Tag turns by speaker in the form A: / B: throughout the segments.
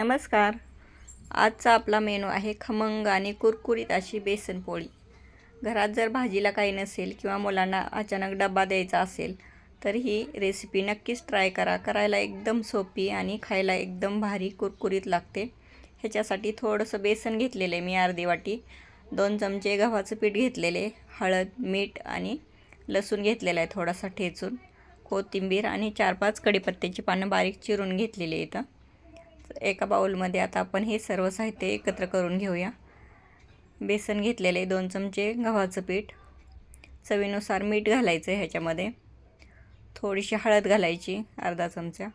A: नमस्कार. आजचा आपला मेनू आहे खमंग आणि कुरकुरीत अशी बेसन पोळी. घरात जर भाजीला काही नसेल किंवा मुलांना अचानक डबा द्यायचा असेल तर ही रेसिपी नक्कीच ट्राय करा. करायला एकदम सोपी आणि खायला एकदम भारी कुरकुरीत लागते. ह्याच्यासाठी थोडंसं बेसन घेतलेलं आहे मी अर्धी वाटी. दोन चमचे गव्हाचं पीठ घेतलेले हळद मीठ आणि लसूण घेतलेलं आहे थोडासा ठेचून. कोथिंबीर आणि चार पाच कडीपत्त्याची पानं बारीक चिरून घेतलेली आहे इथं. एका बाऊलमध्ये आता आपण हे सर्व साहित्य एकत्र करून घेऊया. बेसन घेतलेले दोन चमचे गव्हाचं पीठ चवीनुसार मीठ घालायचं ह्याच्यामध्ये थोडीशी हळद घालायची अर्धा चमचा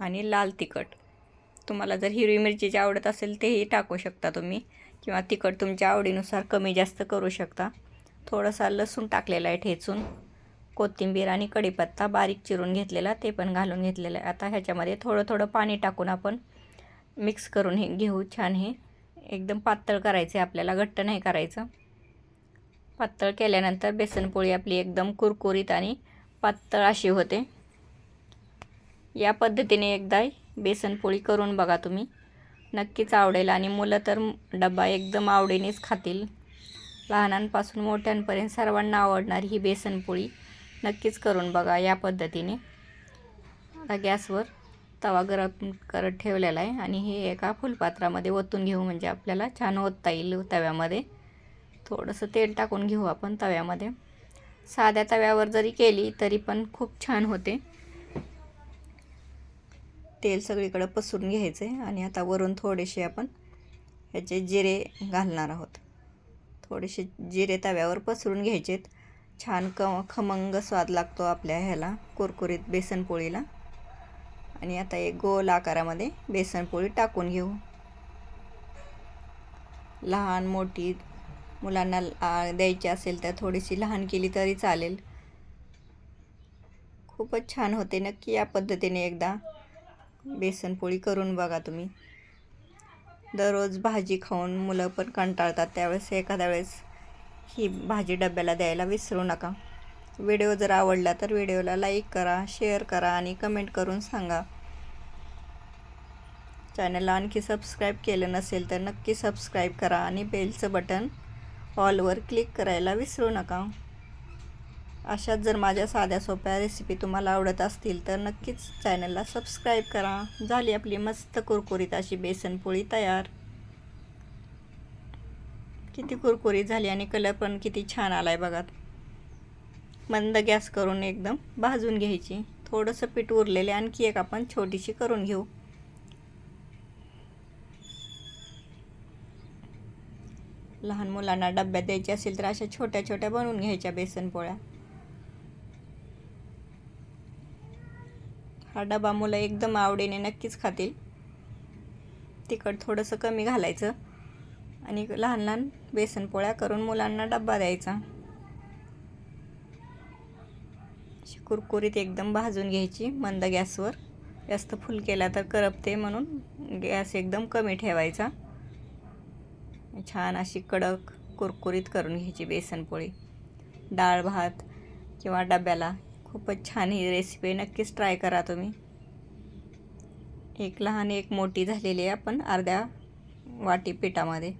A: आणि लाल तिखट. तुम्हाला जर हिरवी मिरचीची आवडत असेल तेही टाकू शकता तुम्ही किंवा तिखट तुमच्या आवडीनुसार कमी जास्त करू शकता. थोडंसं लसूण टाकलेला आहे ठेचून. कोथिंबीर आणि कढीपत्ता बारीक चिरून घेतलेला ते पण घालून घेतलेलं आहे. आता ह्याच्यामध्ये थोडं थोडं पाणी टाकून आपण मिक्स करून हे घेऊ. छान हे एकदम पातळ करायचे आपल्याला घट्ट नाही करायचं. पातळ केल्यानंतर बेसनपोळी आपली एकदम कुरकुरीत आणि पातळ अशी होते. या पद्धतीने एकदा बेसनपोळी करून बघा तुम्ही. नक्कीच आवडेल आणि मुलं तर डबा एकदम आवडीनेच खातील. लहानांपासून मोठ्यांपर्यंत सर्वांना आवडणारी ही बेसनपोळी नक्कीच करून बघा या पद्धतीने. आता गॅसवर तवा गरम करत ठेवलेला आहे आणि हे एका फुलपात्रामध्ये ओतून घेऊ म्हणजे आपल्याला छान ओतता येईल तव्यामध्ये. थोडंसं तेल टाकून घेऊ आपण तव्यामध्ये. साध्या तव्यावर जरी केली तरी पण खूप छान होते. तेल सगळीकडं पसरून घ्यायचं आहे आणि आता वरून थोडेसे आपण ह्याचे जिरे घालणार आहोत. थोडेसे जिरे तव्यावर पसरून घ्यायचेत. छान क खमंग स्वाद लागतो आपल्या ह्याला कुरकुरीत बेसनपोळीला आणि आता एक गोल आकारामध्ये बेसनपोळी टाकून घेऊ. लहान मोठी मुलांना द्यायची असेल तर थोडीशी लहान केली तरी चालेल. खूपच छान होते नक्की या पद्धतीने एकदा बेसनपोळी करून बघा तुम्ही. दररोज भाजी खाऊन मुलं पण कंटाळतात त्यावेळेस एखाद्या वेळेस. ही भाजी डब्याला द्यायला विसरू नका. व्हिडिओ जर आवडला तर व्हिडिओला लाईक करा शेअर करा आणि कमेंट करून सांगा. चॅनलला आणखी सबस्क्राईब केलं नसेल तर नक्की सबस्क्राईब करा आणि बेलचं बटन ऑलवर क्लिक करायला विसरू नका. अशाच जर माझ्या साध्या सोप्या रेसिपी तुम्हाला आवडत असतील तर नक्कीच चॅनलला सबस्क्राईब करा. झाली आपली मस्त कुरकुरीत अशी बेसनपोळी तयार. किती कुरकुरीत झाली आणि कलर पण किती छान आला आहे बघा. मंद गॅस करून एकदम भाजून घ्यायची. थोडंसं पीठ उरलेले आणखी एक आपण छोटीशी करून घेऊ. लहान मुलांना डब्यात द्यायची असेल तर अशा छोट्या छोट्या बनवून घ्यायच्या बेसन पोळ्या. हा डबा मुलं एकदम आवडीने नक्कीच खातील. तिखट थोडंसं कमी घालायचं. आणि लहान लहान बेसन पोळ्या करून मुलांना डब्बा द्यायचा. कुरकुरीत एकदम भाजून घ्यायची मंद गॅसवर. जास्त फुल केला तर करपते म्हणून गॅस एकदम कमी ठेवायचा. छान अशी कडक कुरकुरीत करून घ्यायची बेसनपोळी डाळ भात किंवा डब्याला खूपच छान ही रेसिपी नक्कीच ट्राय करा तुम्ही. एक लहान एक मोठी झालेली आहे आपण अर्ध्या वाटी पिठामध्ये.